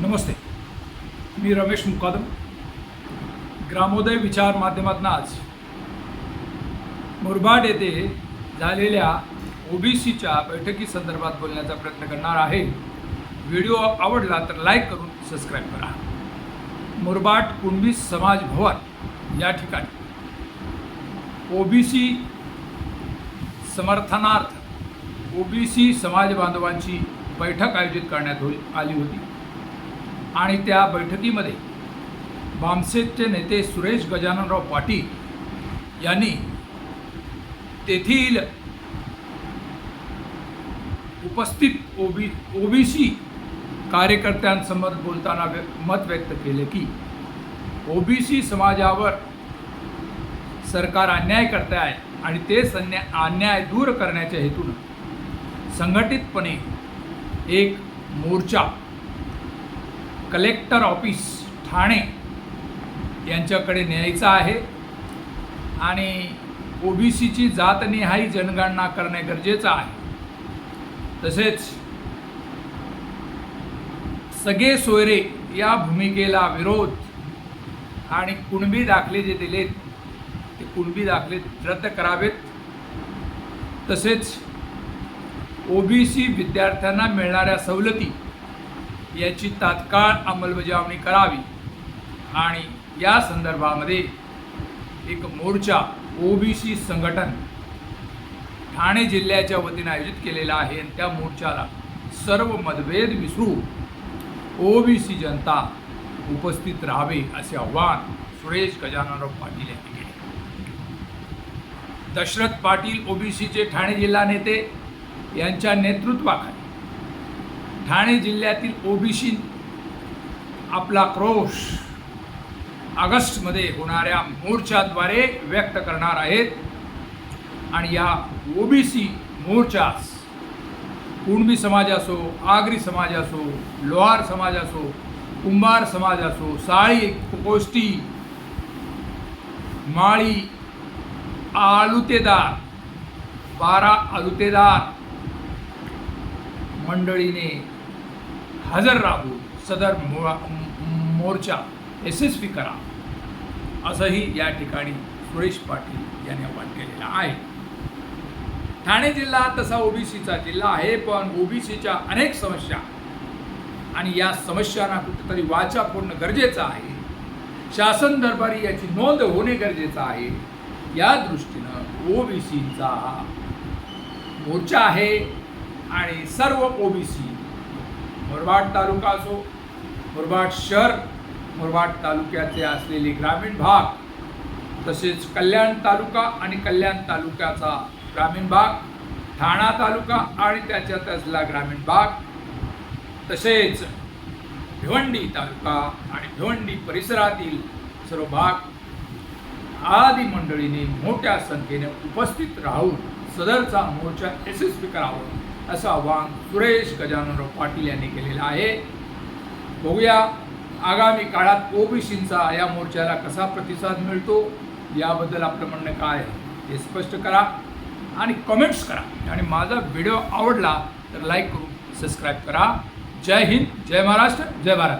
नमस्ते मी रमेश मुकादम. ग्रामोदय विचार माध्यमातून आज मुरबाड येथे झालेल्या ओबीसीच्या बैठकीसंदर्भात बोलण्याचा प्रयत्न करणार आहे. व्हिडिओ आवडला तर लाईक करून सबस्क्राईब करा. मुरबाड कुणबी समाज भवन या ठिकाणी ओबीसी समर्थनार्थ ओबीसी समाज बांधवांची बैठक आयोजित करण्यात होई आली होती. आणि त्या बैठकीमध्ये बामसेटचे नेते सुरेश गजाननराव पाटील यांनी तेथील उपस्थित ओबी ओबीसी कार्यकर्त्यांसमोर बोलताना व्य मत व्यक्त केले की ओबीसी समाजावर सरकार अन्याय करते आहे आणि तेच अन्या अन्याय दूर करण्याच्या हेतूनं संघटितपणे एक मोर्चा कलेक्टर ऑफिस ठाणे यांच्याकडे न्यायचा आहे. आणि ओ बी सीची जातनिहाय जनगणना करणे गरजेचं आहे. तसेच सगळे सोयरे या भूमिकेला विरोध आणि कुणबी दाखले जे दिलेत ते कुणबी दाखले रद्द करावेत. तसेच ओ बी सी विद्यार्थ्यांना मिळणाऱ्या सवलती याची तात्काळ अंमलबजावणी करावी. आणि या संदर्भामध्ये एक मोर्चा ओबीसी संघटन ठाणे जिल्ह्याच्या वतीने आयोजित केलेला आहे. आणि त्या मोर्चाला सर्व मतभेद विसरू ओबीसी जनता उपस्थित राहावे असे आव्हान सुरेश गजाननराव पाटील यांनी केले. दशरथ पाटील ओबीसीचे ठाणे जिल्हा नेते यांच्या नेतृत्वाखाली ठाणे जिल्ह्यातील ओबीसी आपला क्रोश ऑगस्टमध्ये होणाऱ्या मोर्चाद्वारे व्यक्त करणार आहेत. आणि या ओबीसी मोर्चास कुणबी समाज असो आगरी समाज असो लोहार समाज असो कुंभार समाज असो साळी कोष्टी माळी आलुतेदार बारा आलुतेदार मंडळीने हजर राहून सदर मो मोर्चा यशस्वी करा. असंही या ठिकाणी सुरेश पाटील यांनी आवाहन केलेलं आहे. ठाणे जिल्हा तसा ओबीसीचा जिल्हा आहे पण ओबीसीच्या अनेक समस्या आणि या समस्यांना कुठेतरी वाचा फोडणं गरजेचं आहे. शासन दरबारी याची नोंद होणे गरजेचं आहे. या दृष्टीनं ओबीसीचा मोर्चा आहे आणि सर्व ओबीसी मुरबाड तालुका असो मुरबाड शहर मुरबाड तालुक्याचे असलेले ग्रामीण भाग तसेच कल्याण तालुका आणि कल्याण तालुक्याचा ग्रामीण भाग ठाणा तालुका आणि त्याच्यात त्याचला ग्रामीण भाग तसेच भिवंडी तालुका आणि भिवंडी परिसरातील सर्व भाग आदी मंडळीने मोठ्या संख्येने उपस्थित राहून सदरचा मोर्चा यशस्वी करावा. असं आवाहन सुरेश गजाननराव पाटील यांनी केलेलं आहे. बघूया आगामी काळात ओबीसींचा या मोर्चाला कसा प्रतिसाद मिळतो याबद्दल आपलं म्हणणं काय आहे हे स्पष्ट करा आणि कमेंट्स करा. आणि माझा व्हिडिओ आवडला तर लाईक करून सबस्क्राईब करा. जय हिंद जय महाराष्ट्र जय भारत.